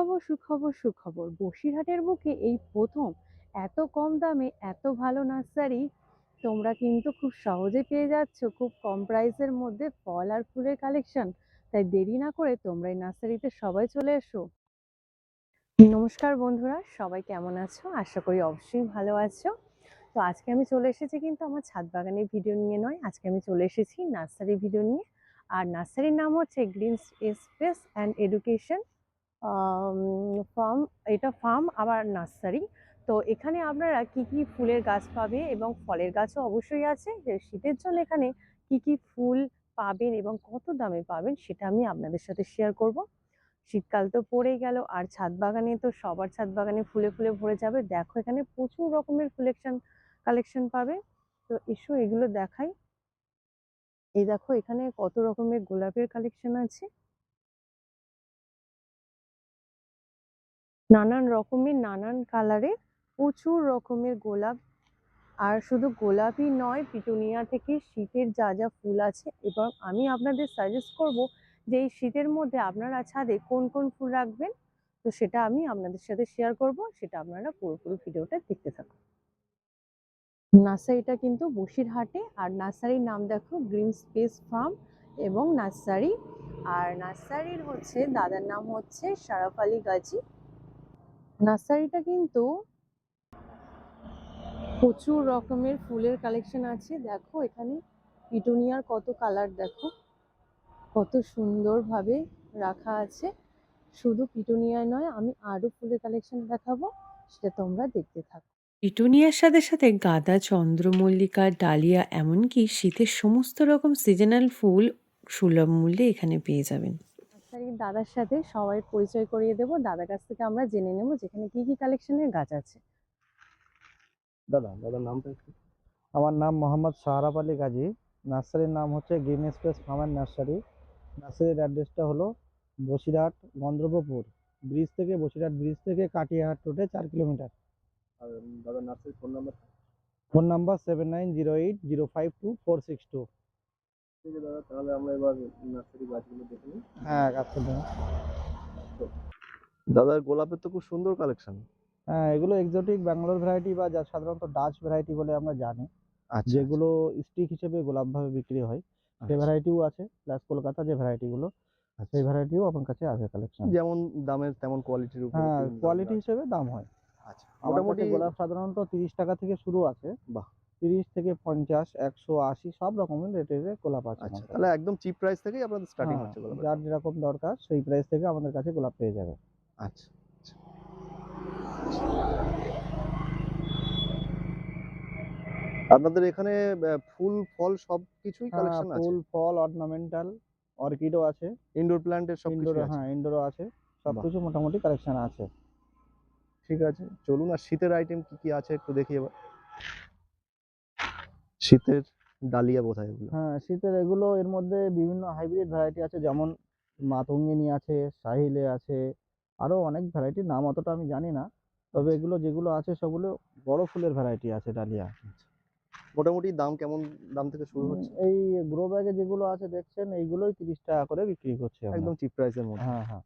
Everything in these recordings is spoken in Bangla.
সুখবর সুখবর সুখবর। বসিরহাটের বুকে এই প্রথম এত কম দামে এত ভালো নার্সারি তোমরা কিন্তু খুব সহজে পেয়ে যাচ্ছ। খুব কম প্রাইসের মধ্যে ফল আর ফুলের কালেকশন। তাই দেরি না করে তোমরা এই নার্সারিতে সবাই চলে এসো। নমস্কার বন্ধুরা, সবাই কেমন আছো? আশা করি অবশ্যই ভালো আছো। তো আজকে আমি চলে এসেছি কিন্তু আমার ছাদ বাগানের ভিডিও নিয়ে নয়। আজকে আমি চলে এসেছি নার্সারি ভিডিও নিয়ে। আর নার্সারির নাম হচ্ছে green space and education. Farm এটা ফার্ম আবার নার্সারি তো এখানে আপনারা কি কি ফুলের গাছ পাবে এবং ফলের গাছও অবশ্যই আছে। শীতের জন্য এখানে কি কি ফুল পাবেন এবং কত দামে পাবেন সেটা আমি আপনাদের সাথে শেয়ার করব। শীতকাল তো পড়ে গেল, আর ছাদ বাগানে তো সবার ছাদ বাগানে ফুলে ফুলে ভরে যাবে। দেখো এখানে প্রচুর রকমের কালেকশন কালেকশন পাবে। তো এসো এগুলো দেখাই। এই দেখো এখানে কত রকমের গোলাপের কালেকশন আছে। নানান রকমের, নানান কালারের প্রচুর রকমের গোলাপ। আর শুধু গোলাপই নয়, পিটুনিয়া থেকে শীতের যা যা ফুল আছে, এবং আমি আপনাদের সাজেস্ট করব যে এই শীতের মধ্যে আপনারা ছাদে কোন কোন ফুল রাখবেন? তো সেটা আমি আপনাদের সাথে শেয়ার করব, সেটা আপনারা পুরোপুরি ভিডিওটা দেখতে থাকুন। নার্সারিটা কিন্তু বসিরহাটে, আর নার্সারির নাম দেখো, গ্রিন স্পেস ফার্ম এবং নার্সারি। আর নার্সারির হচ্ছে, দাদার নাম হচ্ছে শারাফ আলী গাজী। নার্সারিটা কিন্তু প্রচুর রকমের ফুলের কালেকশন আছে। দেখো, এখানে পিটুনিয়ার কত কালার দেখো। কত সুন্দরভাবে রাখা আছে। শুধু পিটুনিয়া নয়, আমি আরও ফুলের কালেকশন দেখাবো, সেটা তোমরা দেখতে থাকো। পিটুনিয়ার সাথে সাথে গাঁদা, চন্দ্রমল্লিকা, ডালিয়া, এমনকি শীতের সমস্ত রকম সিজনাল ফুল সুলভ মূল্যে এখানে পেয়ে যাবেন। দাদার সাথে সবাই পরিচয় করিয়ে দেবো। দাদার কাছ থেকে আমরা জেনে নেব যেখানে কি কি কালেকশনের গাছ আছে। দাদা দাদার নামটা একটু। আমার নাম মোহাম্মদ শাহরাফ আলী গাজী। নার্সারির নাম হচ্ছে গ্রিন স্পেস ফার্মার নার্সারি। নার্সারির অ্যাড্রেসটা হলো বসিরহাট গন্দ্রবপুর ব্রিজ থেকে বসিরহাট ব্রিজ থেকে কাটিয়াহাট রোডে চার কিলোমিটার। আর দাদার নার্সারির phone number phone number seven nine zero eight zero five two four six two. দাদা তাহলে আমরা এবার নার্সারি গাছগুলো দেখে নিই। হ্যাঁ গাছটা দিন। দাদার গোলাপের তো খুব সুন্দর কালেকশন। হ্যাঁ এগুলো এক্সোটিক ব্যাঙ্গালোর ভ্যারাইটি বা যা সাধারণত ডাচ ভ্যারাইটি বলে আমরা জানি। আচ্ছা যেগুলো স্টিক হিসেবে গোলাপভাবে বিক্রি হয়। সেই ভ্যারাইটিও আছে প্লাস কলকাতা যে ভ্যারাইটিগুলো সেই ভ্যারাইটিও আমার কাছে আছে কালেকশন যেমন দামের তেমন কোয়ালিটির উপর হ্যাঁ কোয়ালিটি হিসেবে দাম হয়। আচ্ছা মোটামুটি মোটামুটি গোলাপ সাধারণত তিরিশ টাকা থেকে শুরু আছে। বাহ। তিরিশ থেকে পঞ্চাশ একশো আশি সব রকমের রেটের গোলাপ আছে আচ্ছা তাহলে একদম চিপ প্রাইস থেকেই আপনাদের। স্টার্টিং হ্যাঁ, হচ্ছে গোলাপের যার যেরকম দরকার সেই প্রাইস থেকে আমাদের কাছে গোলাপ পেয়ে যাবে আচ্ছা আচ্ছা। আপনাদের এখানে ফুল ফল সব কিছুই কালেকশন আছে? ফুল ফল অর্নামেন্টাল অর্কিডও আছে। ইনডোর প্ল্যান্টের সব কিছু আছে? হ্যাঁ ইনডোরও আছে। সব কিছু মোটামুটি কালেকশন আছে। ঠিক আছে চলুন আর শীতের আইটেম কি কি আছে একটু দেখি এবার। শীতের ডালিয়া বোধহয় এগুলো। হ্যাঁ শীতের এগুলো এর মধ্যে বিভিন্ন হাইব্রিড ভ্যারাইটি আছে যেমন মাতঙ্গিনী আছে সাহিলে আছে আরও অনেক ভ্যারাইটির নাম অতটা আমি জানি না। তবে আচ্ছা। এগুলো যেগুলো আছে সেগুলো বড় ফুলের ভ্যারাইটি আছে ডালিয়া। মোটামুটি দাম কেমন দাম থেকে শুরু হচ্ছে? এই গ্রো ব্যাগে যেগুলো আছে দেখছেন এইগুলোই তিরিশ টাকা করে বিক্রি করছে একদম চিপ প্রাইসের মধ্যে। হ্যাঁ হ্যাঁ।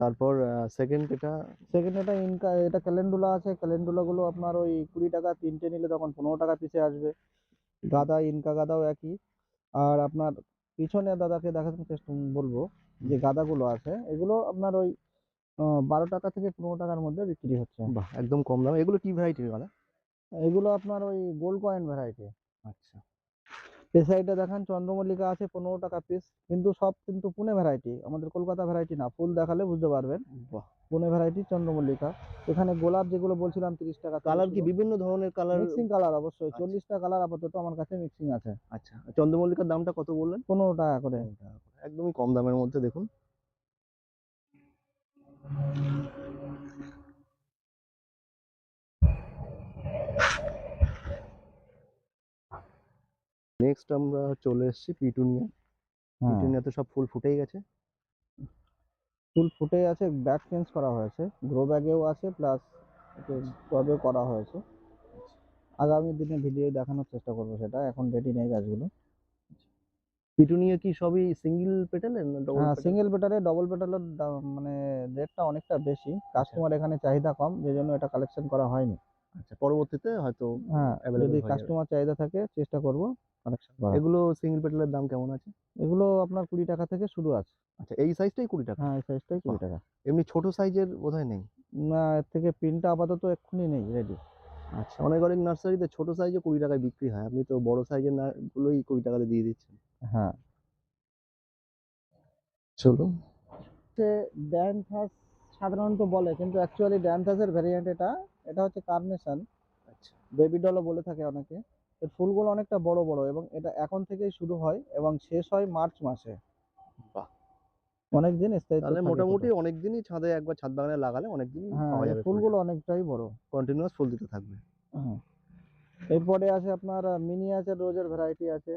তারপর সেকেন্ড এটা? সেকেন্ড এটা ইনকা এটা ক্যালেন্ডুলা আছে। ক্যালেন্ডুলা গুলো আপনার ওই কুড়ি টাকা তিনটে নিলে তখন পনেরো টাকা পিসে আসবে। গাদা ইনকা গাদাও একই। আর আপনার পিছনে দাদাকে দেখাতে চেষ্টা বলব যে গাদাগুলো আছে এগুলো আপনার ওই বারো টাকা থেকে পনেরো টাকার মধ্যে বিক্রি হচ্ছে। বাহ একদম কম দাম। এগুলো কি ভ্যারাইটির গাদা এগুলো আপনার ওই গোল্ড কয়েন ভ্যারাইটি আচ্ছা। এই সাইডে দেখান চন্দ্রমল্লিকা আছে পনেরো টাকা পিস কিন্তু সব কিন্তু পুনে ভ্যারাইটি আমাদের কলকাতা ভ্যারাইটি না ফুল দেখালে বুঝতে পারবেন। পুনে ভ্যারাইটি চন্দ্রমল্লিকা এখানে গোলাপ যেগুলো বলছিলাম তিরিশ টাকা কালার কি বিভিন্ন ধরনের কালার মিক্সিং কালার অবশ্যই আচ্ছা। চল্লিশটা কালার আপাতত আমার কাছে মিক্সিং আছে। আচ্ছা চন্দ্রমল্লিকার দামটা কত বললেন? পনেরো টাকা করে একদমই কম দামের মধ্যে দেখুন। নেক্সট আমরা চলে এসেছি পিটুনিয়া হ্যাঁ। পিটুনিয়াতে সব ফুল ফুটেই গেছে। ফুল ফুটে আছে ব্যাগ চেঞ্জ করা হয়েছে। গ্রো ব্যাগেও আছে প্লাস টবেও করা হয়েছে। আগামী দিনে ভিডিও দেখানোর চেষ্টা করব সেটা। এখন রেডি নেই গাছগুলো। পিটুনিয়া কি সবই সিঙ্গেল ডবল হ্যাঁ সিঙ্গেল পেটালে ডবল পেটালের মানে রেটটা অনেকটা বেশি। কাস্টমার এখানে চাহিদা কম যে জন্য এটা কালেকশন করা হয়নি। আচ্ছা পরবর্তীতে হয়তো হ্যাঁ যদি কাস্টমার চাহিদা থাকে চেষ্টা করব কালেকশন করা এগুলো সিঙ্গেল পেটালের দাম কেমন আছে? এগুলো আপনার কুড়ি টাকা থেকে শুরু আছে। আচ্ছা এই সাইজটাই কুড়ি টাকা? হ্যাঁ এই সাইজটাই কুড়ি টাকা। এমনি ছোট সাইজের বোধহয় নেই? না এর থেকে প্রিন্টটা আপাতত এক্ষুনি নেই রেডি আচ্ছা অনেক অনেক নার্সারিতে ছোট সাইজে কুড়ি টাকায় বিক্রি হয়। আপনি তো বড় সাইজের গুলোই কুড়ি টাকাতে দিয়ে দিচ্ছেন। হ্যাঁ। চলুন। ড্যান্থাস সাধারণত বলে কিন্তু অ্যাকচুয়ালি ড্যান্থাসের ভ্যারিয়েন্ট এটা এটা হচ্ছে কার্নেশন আচ্ছা। বেবি ডলও বলে থাকে অনেকে। এর ফুলগুলো অনেকটা বড় বড় এবং এটা এখন থেকেই শুরু হয় এবং শেষ হয় মার্চ মাসে। বাহ। অনেক দিন স্থায়িত্ব তাহলে মোটামুটি ফুলের। অনেক দিনই ছাদে একবার ছাদ বাগানে লাগালে অনেক দিনই হ্যাঁ পাওয়া যাবে ফুলগুলো। অনেকটাই বড়। কন্টিনিউয়াস ফুল দিতে থাকবে। হ্যাঁ। এরপরে আছে আপনার মিনিয়াচার রোজের ভ্যারাইটি আছে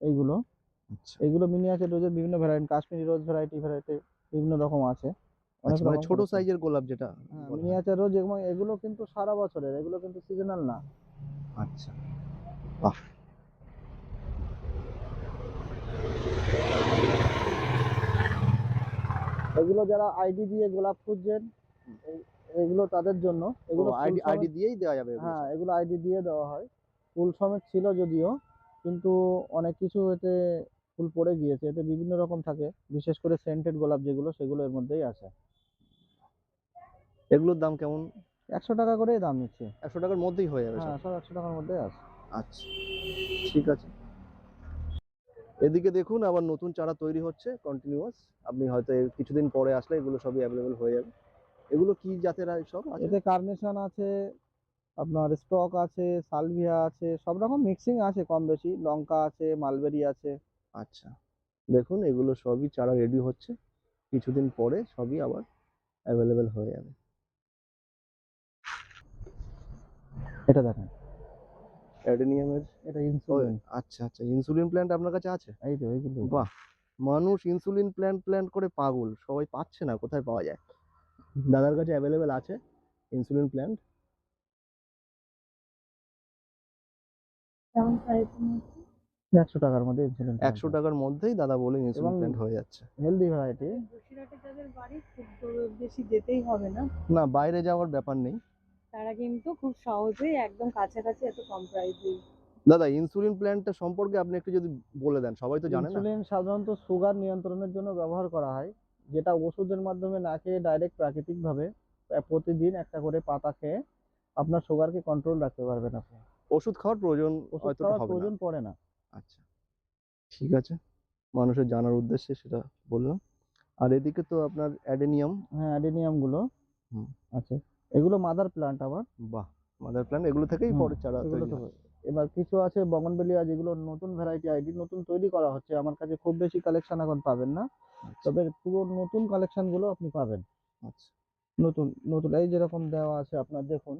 এইগুলো। আচ্ছা। এইগুলো মিনিয়াচার রোজের বিভিন্ন variety Kashmiri rose variety variety বিভিন্ন রকম আছে। মানে ছোট। সাইজের গোলাপ যেটা। মিনিয়াচার রোজ এবং এগুলো কিন্তু সারা বছরের এগুলো কিন্তু সিজনাল না। আচ্ছা বাহ। এগুলো যারা আইডি দিয়ে গোলাপ খুঁজছেন এগুলো তাদের জন্য এগুলো আইডি আইডি দিয়েই দেওয়া যাবে হ্যাঁ এগুলো আইডি দিয়ে দেওয়া হয়। ফুল সমেত ছিল যদিও কিন্তু অনেক কিছু এতে ফুল পড়ে গিয়েছে এতে বিভিন্ন রকম থাকে। বিশেষ করে সেন্টেড গোলাপ যেগুলো সেগুলো এর মধ্যেই আছে এগুলোর দাম কেমন? একশো টাকা করেই দাম নিচ্ছে। একশো টাকার মধ্যেই হয়ে যাবে হ্যাঁ সব। একশো টাকার মধ্যেই আছে। আচ্ছা ঠিক আছে। এদিকে দেখুন আবার নতুন চারা তৈরি হচ্ছে কন্টিনিউয়াস আপনি হয়তো কিছুদিন পরে আসলে এগুলো সবই অ্যাভেলেবেল হয়ে যাবে। এগুলো কি জাতের সব এতে কার্নেশন আছে আপনার স্টক আছে সালভিয়া আছে সব রকম মিক্সিং আছে কম বেশি। লঙ্কা আছে মালবেরি আছে। আচ্ছা দেখুন এগুলো সবই চারা রেডি হচ্ছে। কিছুদিন পরে সবই আবার অ্যাভেলেবেল হয়ে যাবে। এটা দেখেন। অ্যাডেনিয়ামের? এটা ইনসুলিন আচ্ছা আচ্ছা। ইনসুলিন প্ল্যান্ট আপনার কাছে আছে? এই তো এইগুলো বাহ! মানুষ ইনসুলিন প্ল্যান্ট প্ল্যান্ট করে পাগল। সবাই পাচ্ছে না কোথায় পাওয়া যায়? দাদার কাছে অ্যাভেলেবেল আছে ইনসুলিন প্ল্যান্ট একশো টাকার মধ্যে ইনসুলিন একশো টাকার মধ্যেই দাদা বলে ইনসুলিন প্ল্যান্ট হয়ে যাচ্ছে। হেলদি ভ্যারাইটি বাড়ি খুব বেশি যেতেই হবে না? না বাইরে যাওয়ার ব্যাপার নেই। তারা কিন্তু খুব সহজেই একদম কাছাকাছি এত কম প্রাইসে দাদা ইনসুলিন প্ল্যান্টটা সম্পর্কে আপনি একটু যদি বলে দেন সবাই তো জানে না। ইনসুলিন সাধারণত সুগার নিয়ন্ত্রণের জন্য ব্যবহার করা হয় যেটা ওষুধের মাধ্যমে না খেয়ে ডাইরেক্ট প্রাকৃতিকভাবে প্রতিদিন একটা করে পাতা খেয়ে আপনার সুগারকে কন্ট্রোল রাখতে পারবেন আপনি। ওষুধ খাওয়ার প্রয়োজন ওষুধ হয়তো খাওয়ার হবে না। প্রয়োজন পড়ে না। আচ্ছা ঠিক আছে। মানুষের জানার উদ্দেশ্যে সেটা বললাম। আর এদিকে তো আপনার অ্যাডেনিয়াম হ্যাঁ অ্যাডেনিয়ামগুলো। হুম। এগুলো মাদার প্লান্ট আবার। বাহ মাদার প্লান্ট এগুলো থেকেই পরে চারা তৈরি এবার কিছু আছে বগনবেলিয়া যেগুলো নতুন ভ্যারাইটি আইডি নতুন তৈরি করা হচ্ছে। আমার কাছে খুব বেশি কালেকশন এখন পাবেন না। আচ্ছা, তবে পুরো নতুন কালেকশনগুলো আপনি পাবেন। আচ্ছা। নতুন নতুন এই যেরকম দেওয়া আছে আপনার দেখুন।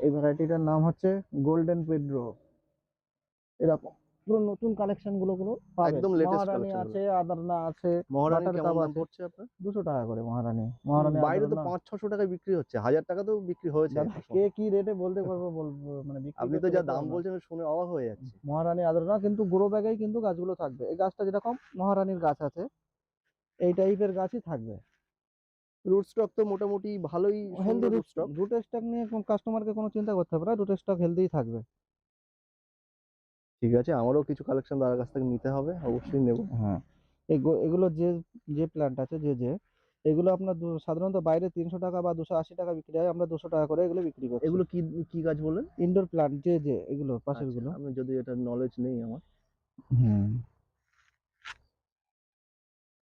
এই ভ্যারাইটিটার নাম হচ্ছে গোল্ডেন পেড্রো এরকম। পুরো নতুন কালেকশনগুলো গুলো একদম মহারানী collection আছে আদারনা আছে মহারানী কেমন দাম পড়ছে আপনার? দুশো টাকা করে মহারানী। মহারানী বাইরে তো আদরনা। পাঁচ ছশো টাকায় বিক্রি হচ্ছে। হাজার টাকা তো বিক্রি হয়েছে কে কি রেটে বলতে পারব বলব মানে বিক্রি আপনি তো যা দাম। বলছেন শুনে অবাক হয়ে যাচ্ছে। মহারানী আদরনা কিন্তু গ্রো ব্যাগেই কিন্তু গাছগুলো থাকবে। এই গাছটা যেরকম মহারানীর গাছ আছে এই টাইপের গাছই থাকবে। রুট স্টক তো মোটামুটি ভালোই healthy root stock root stock নিয়ে কাস্টমারকে কোনো চিন্তা করতে হবে না রুট স্টক হেলদিই থাকবে। ঠিক আছে আমারও কিছু কালেকশন দাদার কাছ থেকে নিতে হবে অবশ্যই নেব। হ্যাঁ। এগুলো যে যে প্ল্যান্ট আছে যে যে এগুলো আপনার সাধারণত বাইরে তিনশো টাকা বা দুশো আশি টাকা বিক্রি হয় আমরা দুশো টাকা করে এগুলো বিক্রি করি এগুলো কি কি গাছ বললেন? ইনডোর প্ল্যান্ট যে যে এগুলো পাশের আচ্ছা, গুলো। আমি যদি এটা নলেজ নেই আমার। হুম।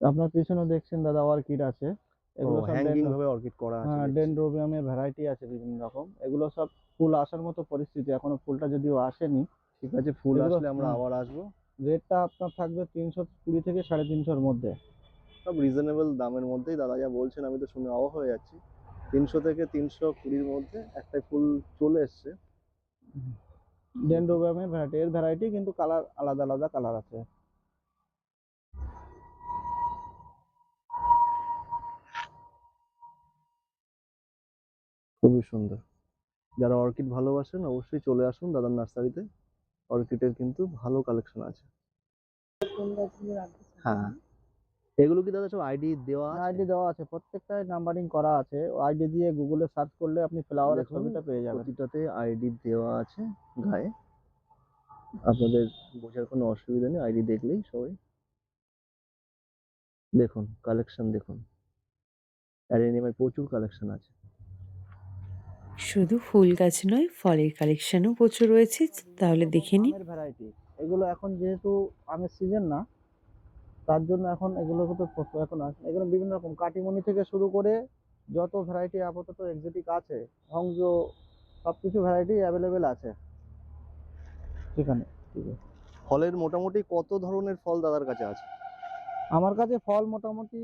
আপনার পিছনে দেখছেন দাদা অর্কিড আছে। এগুলো সব হ্যাঙ্গিং ভাবে অর্কিড করা আছে হ্যাঁ। ডেন্ড্রোবিয়ামের ভ্যারাইটি আছে বিভিন্ন রকম। এগুলো সব ফুল আসার মতো পরিস্থিতি এখনও ফুলটা যদিও আসেনি ঠিক আছে ফুল আসলে আমরা। আবার আসব। রেটটা আপনার থাকবে তিনশো কুড়ি থেকে সাড়ে তিনশোর মধ্যে। সব রিজনেবল দামের মধ্যেই দাদা যা বলছেন আমি তো শুনে অবাক হয়ে যাচ্ছি। তিনশো থেকে তিনশো কুড়ির মধ্যে একটা ফুল চলে এসছে। ডেন্ড্রোবিয়ামের ভ্যারাইটি এর ভ্যারাইটি কিন্তু কালার আলাদা আলাদা কালার আছে। খুবই সুন্দর। যারা অর্কিড ভালোবাসেন অবশ্যই চলে আসুন দাদার নার্সারিতে। অর্কিডের কিন্তু ভালো কালেকশন আছে। রাখব হ্যাঁ। এগুলো কি দাদা সব আইডি দেওয়া আছে? আইডি দেওয়া আছে প্রত্যেকটাই নাম্বারিং করা আছে। আইডি দিয়ে গুগলে সার্চ করলে আপনি ফ্লাওয়ারের দেখুন, ছবিটা পেয়ে যাবেন। প্রতিটাতে আইডি দেওয়া আছে গায়ে। আপনাদের বোঝার কোনো অসুবিধা নেই আইডি দেখলেই সবাই দেখুন কালেকশন দেখুন। অ্যারেনিয়ামের প্রচুর কালেকশন আছে। শুধু ফুল গাছ নয় ফলের কালেকশনও প্রচুর রয়েছে তাহলে দেখে নিন। ভ্যারাইটি এগুলো এখন যেহেতু আমের সিজন না তার জন্য এখন এগুলো তো এখন আছে এগুলো বিভিন্ন রকম। কাটিমনি থেকে শুরু করে যত ভ্যারাইটি আপাতত এক্সোটিক আছে হংজ সব কিছু ভ্যারাইটি অ্যাভেলেবেল আছে। সেখানে ঠিক আছে। ফলের মোটামুটি কত ধরনের ফল দাদার কাছে আছে? আমার কাছে ফল মোটামুটি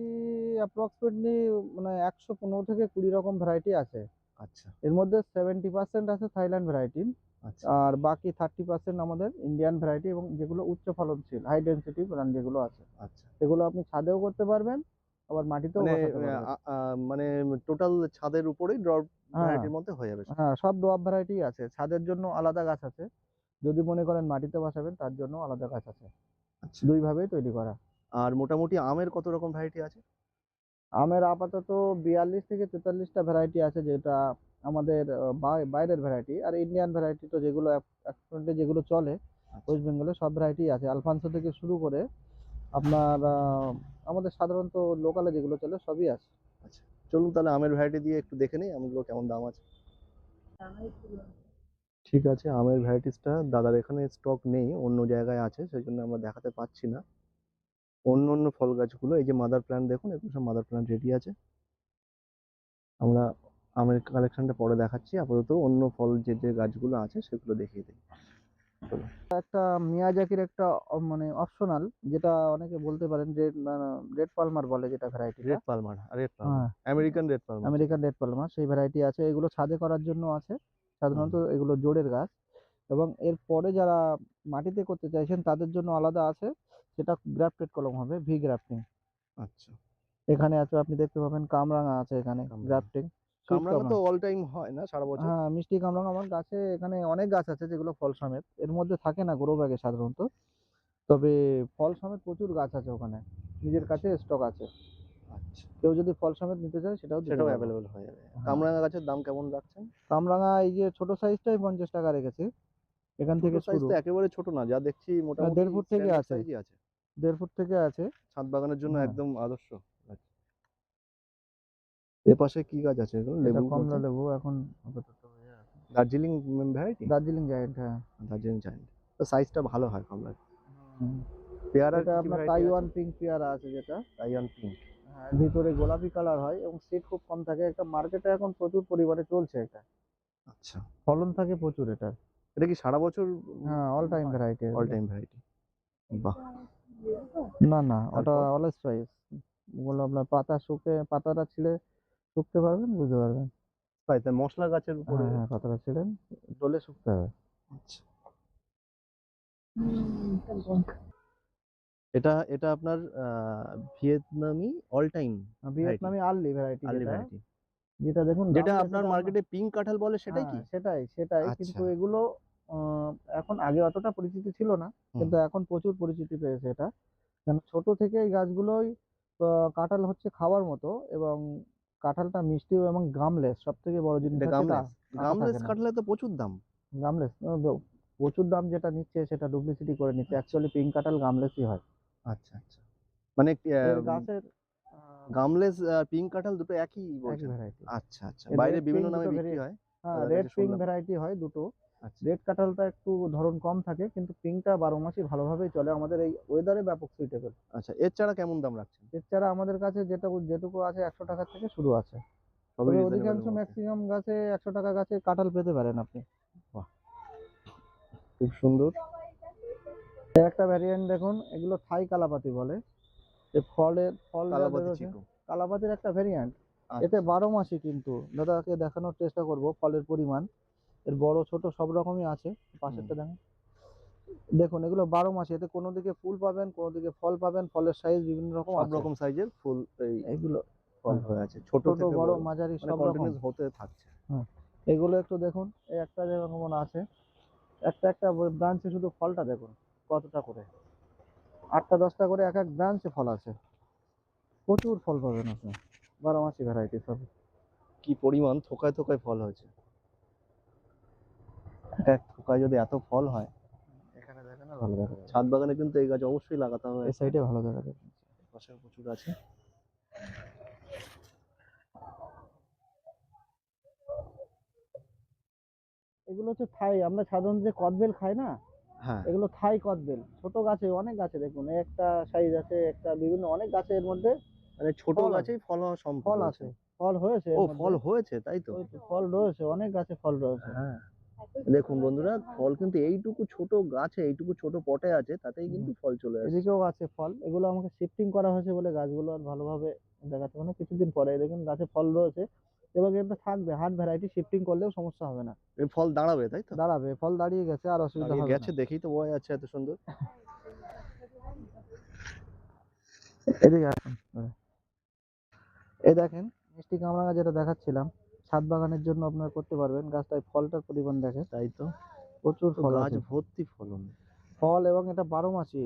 অ্যাপ্রক্সিমেটলি মানে একশো পনেরো থেকে কুড়ি রকম ভ্যারাইটি আছে। আচ্ছা। এর মধ্যে সেভেন্টি পার্সেন্ট আছে থাইল্যান্ড ভ্যারাইটি আচ্ছা। আর বাকি থার্টি পার্সেন্ট আমাদের ইন্ডিয়ান ভ্যারাইটি এবং যেগুলো উচ্চ ফলনশীল হাই ডেন্সিটি ব্র্যান্ড যেগুলো আছে। আচ্ছা। সেগুলো আপনি ছাদেও করতে পারবেন আবার মাটিতেও মানে আ- মানে টোটাল ছাদের উপরেই ড্রপ ভ্যারাইটির মধ্যে হয়ে যাবে। হ্যাঁ সব ডোয়াব ভ্যারাইটি আছে। ছাদের জন্য আলাদা গাছ আছে। যদি মনে করেন মাটিতে বসাবেন তার জন্য আলাদা গাছ আছে। আচ্ছা। দুই ভাবেই তৈরি করা। আর মোটামুটি আমের কত রকম ভ্যারাইটি আছে? আমের আপাতত বিয়াল্লিশ থেকে তেতাল্লিশটা ভ্যারাইটি আছে যেটা আমাদের বাই- বাইরের ভ্যারাইটি আর ইন্ডিয়ান ভ্যারাইটি তো যেগুলো অ্যাকচুয়ালি যেগুলো চলে আচ্ছা। ওয়েস্ট বেঙ্গলে সব ভ্যারাইটি আছে। আলফানসো থেকে শুরু করে আপনার আমাদের সাধারণত লোকালে যেগুলো চলে সবই আছে। আচ্ছা চলুন তাহলে আমের ভ্যারাইটি দিয়ে একটু দেখে নিই আমগুলো কেমন দাম আছে। ঠিক আছে আমের ভ্যারাইটিসটা দাদার এখানে স্টক নেই অন্য জায়গায় আছে সেই জন্য আমরা দেখাতে পাচ্ছি না। অন্য অন্য ফল গাছগুলো এই যে মাদার প্ল্যান্ট দেখুন এগুলো সব মাদার প্ল্যান্ট রেডি আছে। আমরা আমের কালেকশনটা পরে দেখাচ্ছি আপাতত অন্য ফল যে যে গাছগুলো আছে সেগুলো দেখিয়ে দিই। একটা মিয়াজাকির একটা মানে অপশনাল যেটা অনেকে বলতে পারেন রেড রেড পালমার বলে যেটা variety red Palmer red Palmer American red Palmer American red Palmer সেই ভ্যারাইটি আছে। এগুলো ছাদে করার জন্য আছে। সাধারণত এগুলো জোড়ের গাছ। এবং এর পরে যারা মাটিতে করতে চাইছেন তাদের জন্য আলাদা আছে। সেটা গ্রাফটেড কলম হবে ভি গ্রাফটিং। আচ্ছা। এখানে আছে আপনি দেখতে পাবেন কামরাঙা আছে এখানে। গ্রাফটিং। কামরাঙা তো অল টাইম হয় না সারা বছর? হ্যাঁ মিষ্টি কামরাঙা আমার গাছে এখানে অনেক গাছ আছে যেগুলো ফল সমেত। এর মধ্যে থাকে না গ্রো ব্যাগে সাধারণত। তবে ফল সমেত প্রচুর গাছ আছে ওখানে। নিজের কাছে স্টক আছে। আচ্ছা। কেউ যদি ফল সমেত নিতে চায় সেটাও সেটাও। অ্যাভেলেবেল হয়ে যাবে। হ্যাঁ। কামরাঙা গাছের দাম কেমন রাখছেন? কামরাঙা এই যে ছোট সাইজটাই পঞ্চাশ টাকা রেখেছি। এখান থেকে সাইজ তো একেবারে ছোট না যা দেখছি মোটামুটি দেড় ফুট থেকে আছে। আছে। দেড় ফুট থেকে আছে ছাদ বাগানের জন্য। একদম আদর্শ। গাছ। এ পাশে কি গাছ আছে এগুলো? লেবু কমলা লেবু এখন আপাতত দার্জিলিং ভ্যারাইটি দার্জিলিং জায়েন্ট হ্যাঁ। দার্জিলিং জায়ান্ট তো সাইজটা ভালো হয় কমলার। হুম। পেয়ারা এটা আপনার তাইওয়ান পিঙ্ক পেয়ারা আছে যেটা। তাইওয়ান পিঙ্ক হ্যাঁ, এর ভিতরে গোলাপি কালার হয় এবং সিট খুব কম থাকে। একটা মার্কেটে এখন প্রচুর পরিমাণে চলছে এটা। আচ্ছা। ফলন থাকে প্রচুর এটা এটা কি সারা বছর হ্যাঁ all time variety all time variety বাহ। না না ওটা তারপর? অলওয়েজ ওগুলো আপনার পাতা শুকে পাতাটা ছিলে শুকতে পারবেন বুঝতে পারবেন। তাই তাই মশলা গাছের উপরে হ্যাঁ হ্যাঁ পাতাটা ছিলেন ডলে শুকতে হবে। আচ্ছা। এটা এটা আপনার ভিয়েতনামি অল টাইম ভিয়েতনামি আর্লি ভ্যারাইটি আর্লি ভ্যারাইটি যেটা। দেখুন যেটা আপনার মার্কেটে পিঙ্ক কাঁঠাল বলে সেটাই কি? হ্যাঁ, সেটাই সেটাই। কিন্তু আচ্ছা। এগুলো এখন আগে অতটা পরিচিতি ছিল না কিন্তু এখন প্রচুর পরিচিতি পেয়েছে এটা। কেন ছোট থেকে এই গাছগুলোই আহ, কাঁঠাল হচ্ছে খাওয়ার মতো এবং কাঁঠালটা মিষ্টি এবং গামলেস সব থেকে বড় জিনিস গামলেস। কাটলে তো প্রচুর দাম। গামলেস প্রচুর দাম যেটা নিচ্ছে সেটা ডুপ্লিসিটি করে নিচ্ছে। অ্যাকচুয়ালি পিঙ্ক কাঁঠাল গামলেসই হয়। আচ্ছা আচ্ছা। মানে গাছের গামলেস আর পিঙ্ক কাঁঠাল দুটো একই ভ্যারাইটি আচ্ছা আচ্ছা। বাইরে বিভিন্ন নামে বিক্রি হয়। হ্যাঁ রেড পিঙ্ক ভ্যারাইটি হয় দুটো। আচ্ছা রেড কাঁঠালটা একটু ধরন কম থাকে কিন্তু পিঙ্কটা বারো মাসই ভালোভাবেই চলে। আমাদের এই ওয়েদারে ব্যাপক সুইটেবল আচ্ছা এর চারা কেমন দাম রাখছেন? এছাড়া আমাদের কাছে যেটা যেটুকু আছে একশো টাকা থেকে শুরু আছে। তবে অধিকাংশ এর ম্যাক্সিমাম গাছে একশো টাকা গাছে কাঁঠাল পেতে পারেন আপনি। খুব সুন্দর। একটা ভ্যারিয়েন্ট দেখুন এগুলো থাই কালাপাতি বলে। এই ফলের ফল যা কালাপাতির একটা ভ্যারিয়েন্ট আচ্ছা। এতে বারো মাসই কিন্তু দাদাকে দেখানোর চেষ্টা করব ফলের পরিমাণ। এর বড় ছোট সব রকমই আছে পাশেরটা দেখেন। দেখুন এগুলো বারো মাসে এতে কোনো দিকে ফুল পাবেন কোনো দিকে ফল পাবেন ফলের সাইজ বিভিন্ন রকম সব রকম সাইজের ফুল এই এগুলো ফল হ্যাঁ। হয়ে আছে। ছোট ছোট থেকে বড় মাঝারি মানে সব রকম। হতে থাকছে। এগুলো একটু দেখুন এই একটা যেমন আছে একটা একটা ব্রাঞ্চে শুধু ফলটা দেখুন কতটা করে। আটটা দশটা করে এক এক ব্রাঞ্চে ফল আছে। প্রচুর ফল পাবেন আপনি। বারো মাসি ভ্যারাইটি সব কি পরিমাণ থোকায় থোকায় ফল হয়েছে। এক এক থোকায় যদি এত ফল হয় এখানে দেখেন না ভালো দেখা ছাদ বাগানে কিন্তু এই গাছ অবশ্যই লাগাতে হবে। এই সাইডে ভালো দেখা যাবে পাশে প্রচুর আছে। এগুলো হচ্ছে থাই আমরা সাধারণত যে কদবেল খাই না হ্যাঁ। এগুলো থাই কদবেল। ছোট গাছে অনেক গাছে দেখুন একটা সাইজ আছে একটা বিভিন্ন অনেক গাছে এর মধ্যে মানে ছোট গাছেই ফল হওয়া সম্ভব ফল আছে ফল হয়েছে ও ফল হয়েছে তাই তো, ফল রয়েছে অনেক গাছে ফল রয়েছে। হ্যাঁ। দেখুন বন্ধুরা ফল কিন্তু এইটুকু ছোট গাছে এইটুকু ছোট পটে আছে তাতেই কিন্তু ফল চলে আসে। এদিকেও আছে ফল এগুলো আমাকে শিফটিং করা হয়েছে বলে গাছগুলো আর ভালোভাবে দেখাতে পারে না কিছুদিন পরে। দেখুন গাছে ফল রয়েছে এবার কিন্তু থাকবে হার্ড ভ্যারাইটি শিফটিং করলেও সমস্যা হবে না। এই ফল দাঁড়াবে তাই তো? দাঁড়াবে ফল দাঁড়িয়ে গেছে আর অসুবিধা হবে গেছে দেখেই তো বয় আছে এত সুন্দর। এদিকে আসুন। এই দেখেন মিষ্টি কামরাঙা যেটা দেখাচ্ছিলাম ছাদ বাগানের জন্য আপনারা করতে পারবেন। গাছটায় ফলটার পরিমাণ দেখেন। তাই তো। প্রচুর ফল গাছ ভর্তি ফলন। ফল এবং এটা বারো মাসি।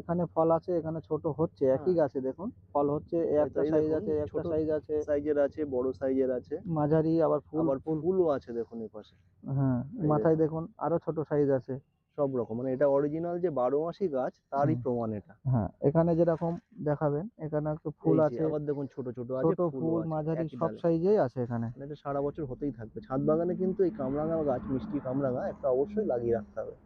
এখানে ফল আছে এখানে ছোট হচ্ছে। একই হ্যাঁ। গাছে দেখুন। ফল হচ্ছে একটা সাইজ আছে একটা সাইজ আছে। সাইজের আছে বড় সাইজের আছে। মাঝারি আবার ফুল। আবার ফুল ফুলও আছে দেখুন এই পাশে হ্যাঁ মাথায় দেখুন। আরও ছোট সাইজ আছে। সব রকম। মানে এটা অরিজিনাল যে বারো মাসি গাছ তারই প্রমাণ এটা। হ্যাঁ এখানে যেরকম দেখাবেন এখানে একটু ফুল আছে। আবার দেখুন ছোট ছোট আছে ছোট ফুল মাঝারি সব। সাইজেই আছে এখানে। মানে এটা সারা বছর হতেই থাকবে। ছাদ বাগানে কিন্তু এই কামরাঙা গাছ মিষ্টি কামরাঙা একটা অবশ্যই লাগিয়ে রাখতে হবে।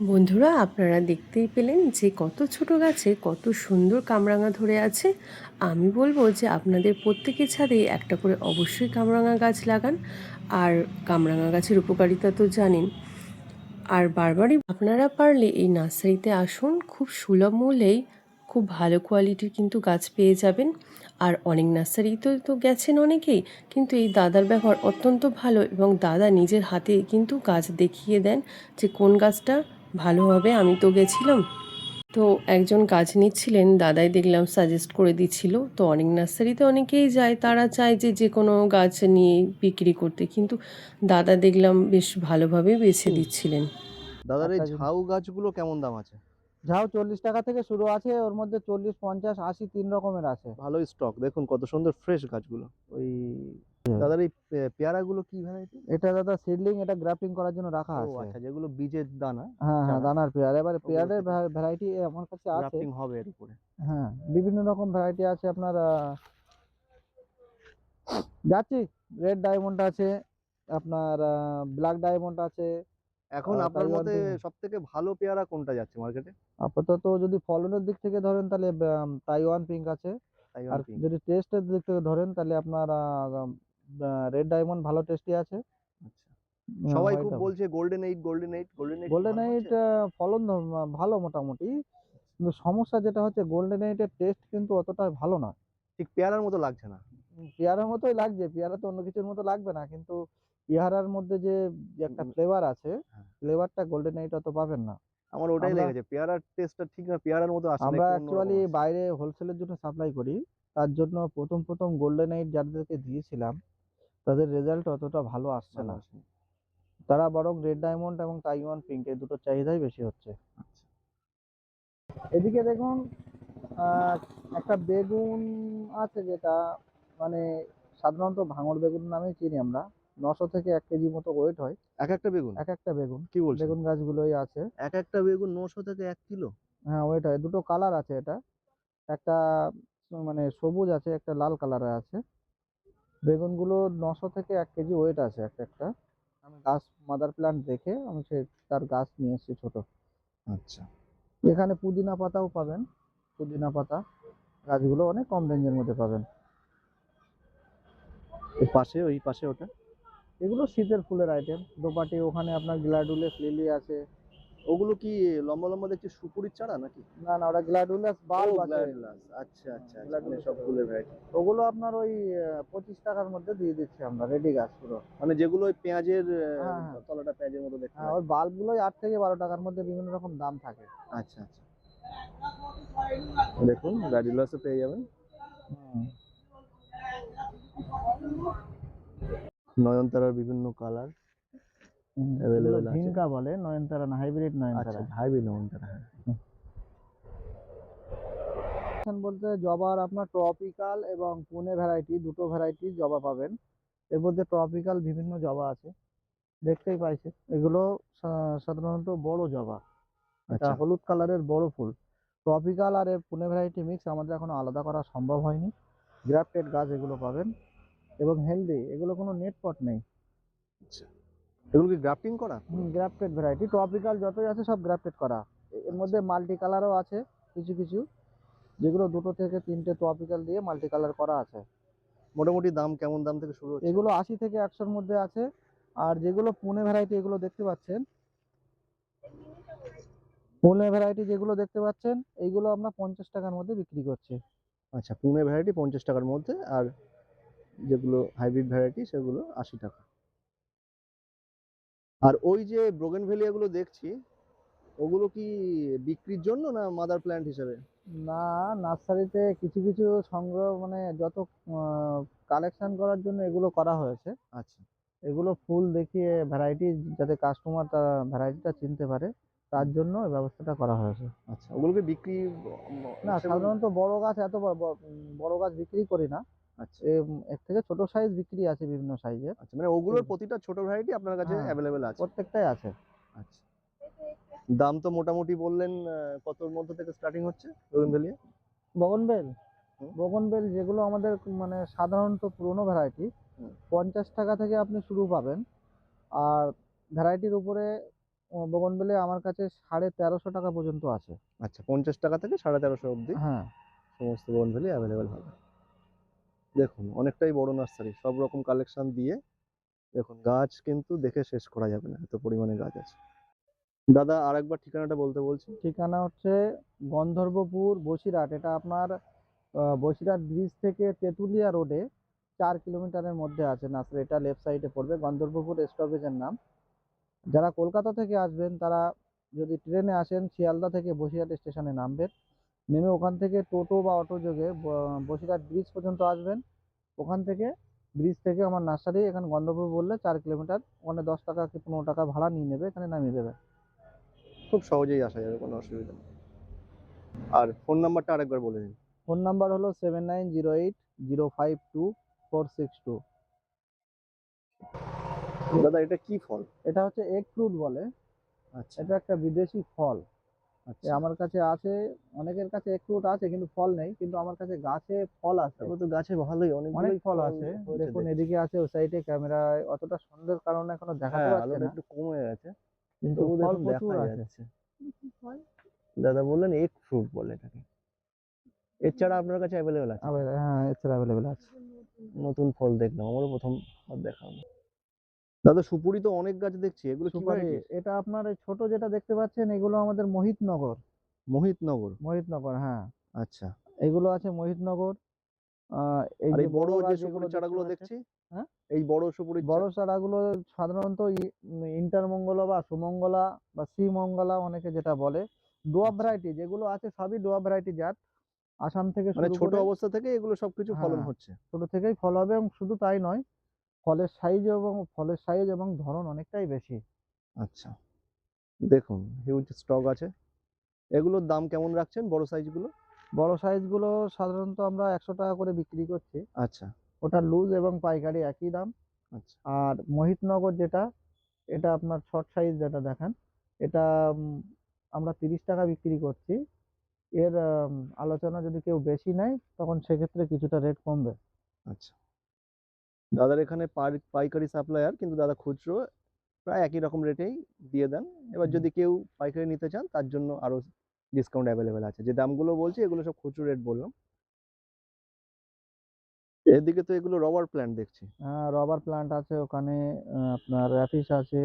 বন্ধুরা আপনারা দেখতেই পেলেন যে কত ছোট গাছে কত সুন্দর কামরাঙা ধরে আছে। আমি বলব যে আপনাদের প্রত্যেকের ছাদেই একটা করে অবশ্যই কামরাঙা গাছ লাগান। আর কামরাঙা গাছের উপকারিতা তো জানেন আর বারবারই আপনারা পারলে এই নার্সারিতে আসুন। খুব সুলভ মূল্যেই খুব ভালো কোয়ালিটির কিন্তু গাছ পেয়ে যাবেন। আর অনেক নার্সারিতে তো গেছেন অনেকেই, কিন্তু এই দাদার ব্যবহার অত্যন্ত ভালো এবং দাদা নিজের হাতে কিন্তু গাছ দেখিয়ে দেন যে কোন গাছটা ভালো হবে। আমি তো গেছিলাম। তো একজন গাছ নিচ্ছিলেন দাদাই দেখলাম সাজেস্ট করে দিচ্ছিল তো অনেক নার্সারিতে অনেকেই যায় তারা চায় যে যে কোনো গাছ নিয়ে বিক্রি করতে। কিন্তু দাদা দেখলাম বেশ ভালোভাবে বেছে দিচ্ছিলেন। দাদার এই ঝাউ গাছগুলো কেমন দাম আছে? ঝাউ চল্লিশ টাকা থেকে শুরু আছে ওর মধ্যে চল্লিশ পঞ্চাশ আশি তিন রকমের আছে। ভালো স্টক দেখুন কত সুন্দর ফ্রেশ গাছগুলো। ওই দাদার এই পে- পেয়ারাগুলো কি ভ্যারাইটি এটা? দাদা সিডলিং এটা গ্রাফটিং করার জন্য রাখা ও আছে। আচ্ছা যেগুলো বীজের দানা হ্যাঁ হ্যাঁ দানার পেয়ারা। এবারে পেয়ারের ভ্যারাইটি আমার কাছে আছে। গ্রাফটিং হবে এর উপরে। হ্যাঁ বিভিন্ন রকম ভ্যারাইটি আছে আপনার যাচ্ছি। রেড ডায়মন্ড আছে আপনার ব্ল্যাক ডায়মন্ড আছে। এখন আপনার মতে। সব থেকে ভালো পেয়ারা কোনটা যাচ্ছে মার্কেটে আপাতত যদি ফলনের দিক থেকে ধরেন তাহলে তাইওয়ান পিঙ্ক আছে। আর যদি টেস্টের দিক থেকে ধরেন তাহলে আপনার রেড ডায়মন্ড ভালো টেস্টি আছে। আচ্ছা। সবাই খুব বলছে golden eight golden eight golden eight golden eight ফলন ভালো মোটামুটি। কিন্তু সমস্যা যেটা হচ্ছে গোল্ডেন এইটের টেস্ট কিন্তু অতটা ভালো না ঠিক পেয়ারার মতো লাগছে না। পেয়ারার মতোই লাগছে। পেয়ারা তো অন্য কিছুর মতো লাগবে না। কিন্তু পেয়ারার মধ্যে যে একটা ফ্লেভার আছে। ফ্লেভারটা গোল্ডেন এইট অত পাবেন না। আমার ওটাই লেগেছে। পেয়ারার টেস্টটা ঠিক না পেয়ারার মতো আসে আমরা অ্যাকচুয়ালি বাইরে হোলসেলের জন্য সাপ্লাই করি। তার জন্য প্রথম প্রথম গোল্ডেন এইট যাদেরকে দিয়েছিলাম তাদের রেজাল্ট অতটা ভালো আসছে না। তারা বরং রেড ডায়মন্ড এবং তাইওয়ান পিঙ্ক এই দুটো চাহিদাই বেশি হচ্ছে। আচ্ছা। এদিকে দেখুন একটা বেগুন আছে যেটা মানে সাধারণত ভাঙর বেগুন নামেই চিনি আমরা। নশো থেকে এক কেজি মতো ওয়েট হয়। এক একটা বেগুন? এক একটা বেগুন। কি বলছেন? বেগুন গাছগুলোই আছে। এক একটা বেগুন নশো থেকে এক কিলো? হ্যাঁ ওয়েট হয়। দুটো কালার আছে এটা। একটা মানে সবুজ আছে একটা লাল কালারের আছে। বেগুনগুলো নশো থেকে এক কেজি ওয়েট আছে একটা একটা। আমি গাছ মাদার প্ল্যান্ট দেখে আমি সে তার গাছ নিয়ে এসেছি ছোট। আচ্ছা। এখানে পুদিনা পাতাও পাবেন। পুদিনা পাতা গাছগুলো অনেক কম রেঞ্জের মধ্যে পাবেন। ওই পাশে ওই পাশে ওটা? এগুলো শীতের ফুলের আইটেম দোপাটি ওখানে আপনার গ্লাডুলেস লিলি আছে। ওগুলো কি লম্বা লম্বা দেখছি সুপুরির চারা নাকি? না না ওটা গ্লাডুলেস আছে। গ্ল্যাডিওলাস। আচ্ছা আচ্ছা আচ্ছা, মানে সব ফুলের ভ্যারাইটি ওগুলো আপনার ওই পঁচিশ টাকার মধ্যে দিয়ে দিচ্ছি আমরা রেডি গাছ পুরো। মানে যেগুলো ওই পেঁয়াজের হ্যাঁ, হ্যাঁ। তলাটা পেঁয়াজের মতো দেখতে হ্যাঁ। ওই বাল্বগুলোই আট থেকে বারো টাকার মধ্যে বিভিন্ন রকম দাম থাকে। আচ্ছা আচ্ছা। দেখুন গ্ল্যাডিওলাসও পেয়ে যাবেন। নয়নতারার বিভিন্ন কালার Available আছে। ভিনকা বলে নয়নতারা না হাইব্রিড আচ্ছা নয়নতারা হাইব্রিড নয়নতারা হ্যাঁ। বলতে জবার আপনার ট্রপিক্যাল এবং পুনে ভ্যারাইটি দুটো ভ্যারাইটি জবা পাবেন। এর মধ্যে ট্রপিক্যাল বিভিন্ন জবা আছে দেখতেই পাইছে এগুলো সাধারণত বড় জবা। এটা আচ্ছা। হলুদ কালারের বড় ফুল। ট্রপিক্যাল আর এর পুনে ভ্যারাইটি মিক্স আমাদের এখনও আলাদা করা সম্ভব হয়নি। গ্রাফটেড গাছ এগুলো পাবেন। এবং হেলদি এগুলো কোনো নেট পট নেই। এগুলো কি গ্রাফটিং করা? গ্রাফটেড ভ্যারাইটি ট্রপিক্যাল যতই আছে সব গ্রাফটেড করা। এর মধ্যে মাল্টি কালারও আছে কিছু কিছু। যেগুলো দুটো থেকে তিনটে ট্রপিক্যাল দিয়ে মাল্টি কালার করা আছে। মোটামুটি দাম কেমন দাম থেকে শুরু হচ্ছে? এগুলো আশি থেকে একশোর মধ্যে আছে। আর যেগুলো পুনে ভ্যারাইটি এগুলো দেখতে পাচ্ছেন? পুনে ভ্যারাইটি যেগুলো দেখতে পাচ্ছেন এইগুলো আমরা পঞ্চাশ টাকার মধ্যে বিক্রি করছি। আচ্ছা পুনে ভ্যারাইটি পঞ্চাশ টাকার মধ্যে আর যেগুলো হাইব্রিড ভ্যারাইটি সেগুলো আশি টাকা। আর ওই যে ব্রোগেন ভেলিয়াগুলো দেখছি ওগুলো কি বিক্রির জন্য না মাদার প্ল্যান্ট হিসেবে? না নার্সারিতে কিছু কিছু সংগ্রহ মানে যত কালেকশন করার জন্য এগুলো করা হয়েছে। আচ্ছা। এগুলো ফুল দেখিয়ে ভ্যারাইটি যাতে কাস্টমার তার ভ্যারাইটিটা চিনতে পারে তার জন্য এই ব্যবস্থাটা করা হয়েছে। আচ্ছা ওগুলোকে বিক্রি না সাধারণত বড় গাছ এত বড় গাছ বিক্রি করি না। আচ্ছা। এর থেকে ছোট সাইজ বিক্রি আছে বিভিন্ন সাইজের আচ্ছা মানে ওগুলোর প্রতিটা ছোট ভ্যারাইটি আপনার কাছে। অ্যাভেলেবেল আছে? প্রত্যেকটাই আছে। আচ্ছা। দাম তো মোটামুটি বললেন কতর মধ্যে থেকে স্টার্টিং হচ্ছে ব্রোগেন ভেলিয়া? বগনবেল। বগনবেল যেগুলো আমাদের মানে সাধারণত পুরনো ভ্যারাইটি। পঞ্চাশ টাকা থেকে আপনি শুরু পাবেন। আর ভ্যারাইটির উপরে বগনবেলে আমার কাছে সাড়ে তেরোশো টাকা পর্যন্ত আছে। আচ্ছা পঞ্চাশ টাকা থেকে সাড়ে তেরোশো অবধি হ্যাঁ। সমস্ত ভ্যালি অ্যাভেলেবেল হবে। দেখুন, অনেকটাই বড় নার্সারি। সব রকম কালেকশন দিয়ে দেখুন, গাছ কিন্তু দেখে শেষ করা যাবে না, এত পরিমাণে গাছ আছে। দাদা আর একবার ঠিকানাটা বলতে বলছি। ঠিকানা হচ্ছে গন্ধর্বপুর বসিরহাট। এটা আপনার বসিরহাট ব্রিজ থেকে তেঁতুলিয়া রোডে চার কিলোমিটারের মধ্যে আছে নার্সারি। এটা লেফট সাইডে পড়বে। গন্ধর্বপুর স্টপেজের নাম। যারা কলকাতা থেকে আসবেন, তারা যদি ট্রেনে আসেন, শিয়ালদা থেকে বসিরহাট স্টেশনে নামবেন। নেমে ওখান থেকে টোটো বা অটো যোগে বসিরহাট ব্রিজ পর্যন্ত আসবেন। ওখান থেকে ব্রিজ থেকে আমার নার্সারি এখানে গন্ধর্বপুর বললে চার কিলোমিটার ওখানে দশ টাকা কি পনেরো টাকা ভাড়া নিয়ে নেবে এখানে নামিয়ে দেবে। খুব সহজেই আসা যাবে কোনো অসুবিধা নেই। আর ফোন নাম্বারটা আরেকবার বলে দিন। ফোন নাম্বার হলো seven nine zero eight zero five two four six two দাদা এটা কি ফল? এটা হচ্ছে এগ ফ্রুট বলে। আচ্ছা। এটা একটা বিদেশি ফল। আমার কাছে আছে অনেকের কাছে ফ্রুট আছে কিন্তু ফল নেই কিন্তু আমার কাছে গাছে ফল আছে। তো গাছে ভালোই অনেক অনেক ফল আছে। দেখুন এদিকে আছে ওই সাইডে ক্যামেরায় অতটা সুন্দর কারণে এখনও দেখা হ্যাঁ আলোটা না। একটু কমে গেছে। কিন্তু ফল প্রচুর আছে। যাচ্ছে। দাদা বললেন এক ফ্রুট বলে এটাকে। এছাড়া আপনার কাছে অ্যাভেলেবেল আছে? হ্যাঁ এছাড়া অ্যাভেলেবেল আছে। নতুন ফল দেখলাম আমারও প্রথম দেখা হলো দাদা সুপুরি তো অনেক গাছ দেখছি এগুলো কি সুপারি এটা আপনার ছোট যেটা দেখতে পাচ্ছেন এগুলো আমাদের মোহিতনগর। মোহিতনগর। মোহিতনগর হ্যাঁ। আচ্ছা। এগুলো আছে মোহিতনগর এই যে বড় যে সুপুরি চারাগুলো দেখছি? হ্যাঁ? এই বড় সুপুরি বড় চারাগুলো সাধারণত ইন্টারমঙ্গলা বা সুমঙ্গলা বা শ্রীমঙ্গলা অনেকে যেটা বলে ডোয়া আচ্ছা। ভ্যারাইটি যেগুলো আছে সবই ডোয়া ভ্যারাইটি জাত। আসাম থেকে মানে ছোট অবস্থা থেকে এগুলো সবকিছু ফলন হ্যাঁ। হচ্ছে? ছোট থেকেই ফল হবে এবং শুধু তাই নয় ফলের সাইজ এবং ফলের সাইজ এবং ধরন অনেকটাই বেশি। আচ্ছা। দেখুন হিউজ স্টক আছে। এগুলোর দাম কেমন রাখছেন বড় সাইজগুলো বড় সাইজগুলো সাধারণত আমরা একশো টাকা করে বিক্রি করছি। আচ্ছা। ওটা লুজ এবং পাইকারি একই দাম। আচ্ছা। আর মোহিতনগর যেটা এটা আপনার শর্ট সাইজ যেটা দেখেন এটা আমরা তিরিশ টাকা বিক্রি করছি। এর আলোচনা যদি কেউ বেশি নেয় তখন সেক্ষেত্রে কিছুটা রেট কমবে। আচ্ছা। দাদার এখানে পাইকারি সাপ্লায়ার কিন্তু দাদা খুচরো প্রায় একই রকম রেটেই দিয়ে দেন। এবার যদি কেউ পাইকারি নিতে চান তার জন্য আরও ডিসকাউন্ট অ্যাভেলেবেল আছে। যে দামগুলো বলছি এগুলো সব খুচরো রেট বললাম। এদিকে তো এগুলো রবার প্ল্যান্ট দেখছি। হ্যাঁ রবার প্ল্যান্ট আছে ওখানে আপনার র্যাফিস আছে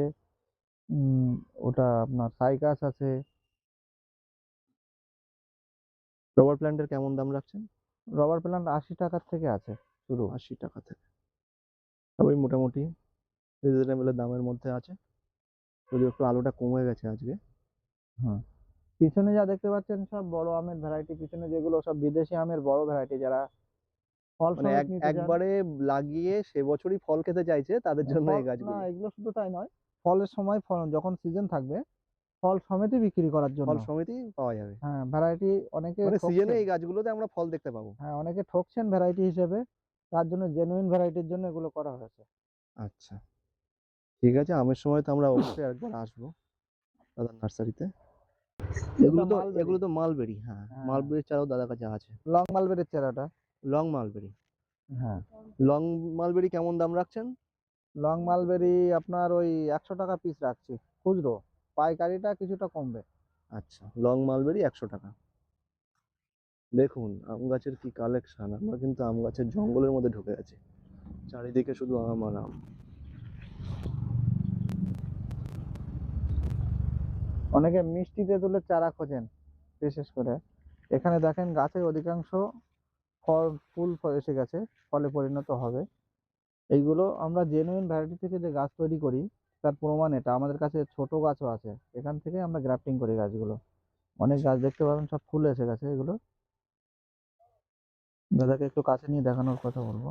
ওটা আপনার সাইকাস আছে। রবার প্ল্যান্টের কেমন দাম রাখছেন? রবার প্ল্যান্ট আশি টাকার থেকে আছে শুরু। আশি টাকা থেকে। সবই মোটামুটি রিজনেবল দামের মধ্যে আছে। যদি একটু আলোটা কমে গেছে আজকে। হ্যাঁ পিছনে যা দেখতে পাচ্ছেন সব বড় আমের ভ্যারাইটি পিছনে যেগুলো সব বিদেশি আমের বড় ভ্যারাইটি যারা ফল মানে। একবারে লাগিয়ে সে বছরই ফল খেতে চাইছে তাদের জন্য এই গাছগুলো না এগুলো শুধু তাই নয় ফলের সময় ফল যখন সিজন থাকবে ফল সমেতই বিক্রি করার জন্য। ফল সমিতি পাওয়া যাবে। হ্যাঁ ভ্যারাইটি অনেকে মানে সিজনে এই গাছগুলোতে আমরা ফল দেখতে পাবো। হ্যাঁ অনেকে ঠকছেন ভ্যারাইটি হিসেবে। তার জন্য জেনুইন ভ্যারাইটির জন্য এগুলো করা হয়েছে। আচ্ছা। ঠিক আছে আমের সময় তো আমরা অবশ্যই একবার আসব দাদার নার্সারিতে। এগুলো তো। এগুলো তো মালবেরি হ্যাঁ। হ্যাঁ। মালবেরির চারাও দাদার কাছে আছে। লং মালবেরির চারাটা। লং মালবেরি হ্যাঁ। লং মালবেরি কেমন দাম রাখছেন? লং মালবেরি আপনার ওই একশো টাকা পিস রাখছি। খুচরো। পাইকারিটা কিছুটা কমবে। আচ্ছা লং মালবেরি একশো টাকা। দেখুন, আম গাছের কি কালেকশন আমরা কিন্তু আম গাছের জঙ্গলের মধ্যে ঢুকে আছি। চারিদিকে শুধু আম আর আম। অনেকে মিষ্টি তেঁতুলের চারা খোঁজেন, বিশেষ করে। এখানে দেখেন গাছের অধিকাংশ ফল, ফুল এসে গেছে, ফলে পরিণত হবে। এইগুলো আমরা জেনুইন ভ্যারাইটি থেকে যে গাছ তৈরি করি, তার প্রমাণ এটা। আমাদের কাছে ছোট গাছও আছে। এখান থেকে আমরা গ্রাফটিং করি গাছগুলো। অনেক গাছ দেখতে পাবেন, সব ফুল এসে গেছে এগুলো। দাদাকে একটু কাছে নিয়ে দেখানোর কথা বলব।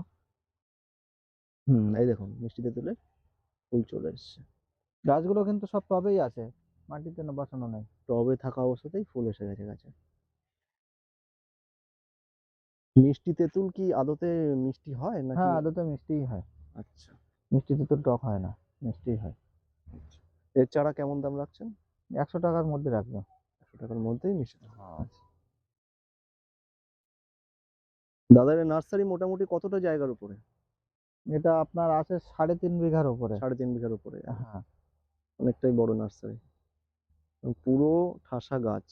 হুম এই দেখুন মিষ্টি তেঁতুলের ফুল চলে এসছে। গাছগুলো কিন্তু সব টবেই আছে মাটিতে না বসানো নেই। টবে থাকা অবস্থাতেই ফুল এসে গেছে গাছে। মিষ্টি তেঁতুল কি আদতে মিষ্টি হয় নাকি? হ্যাঁ আদতে মিষ্টিই হয়। আচ্ছা। মিষ্টি তেঁতুল টক হয় না মিষ্টি হয়। এর চারা কেমন দাম রাখছেন? একশো টাকার মধ্যে রাখবে। একশো টাকার মধ্যেই মিষ্টি। হ্যাঁ। আচ্ছা। দাদার নার্সারি মোটামুটি কতটা জায়গার উপরে? এটা আপনার আছে সাড়ে তিন বিঘার উপরে। সাড়ে তিন বিঘার উপরে হ্যাঁ। অনেকটাই বড় নার্সারি। পুরো ঠাসা গাছ।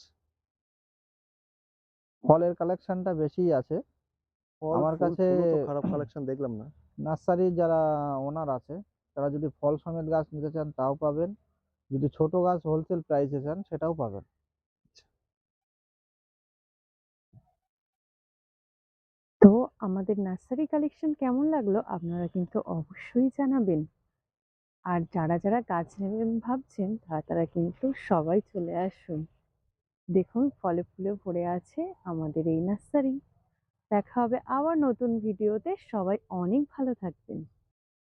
ফলের কালেকশনটা বেশিই আছে। আমার কাছে খারাপ কালেকশন দেখলাম না। নার্সারির যারা ওনার আছে তারা যদি ফল সমেত গাছ নিতে চান তাও পাবেন। যদি ছোট গাছ হোলসেল প্রাইসে চান সেটাও পাবেন। আমাদের নার্সারি কালেকশন কেমন লাগল আপনারা কিন্তু অবশ্যই জানাবেন। আর যারা যারা গাছ নেবেন ভাবছেন, তারা তারা কিন্তু সবাই চলে আসুন। দেখুন, ফলে ফুলে ভরে আছে আমাদের এই নার্সারি। দেখা হবে আবার নতুন ভিডিওতে। সবাই অনেক ভালো থাকবেন।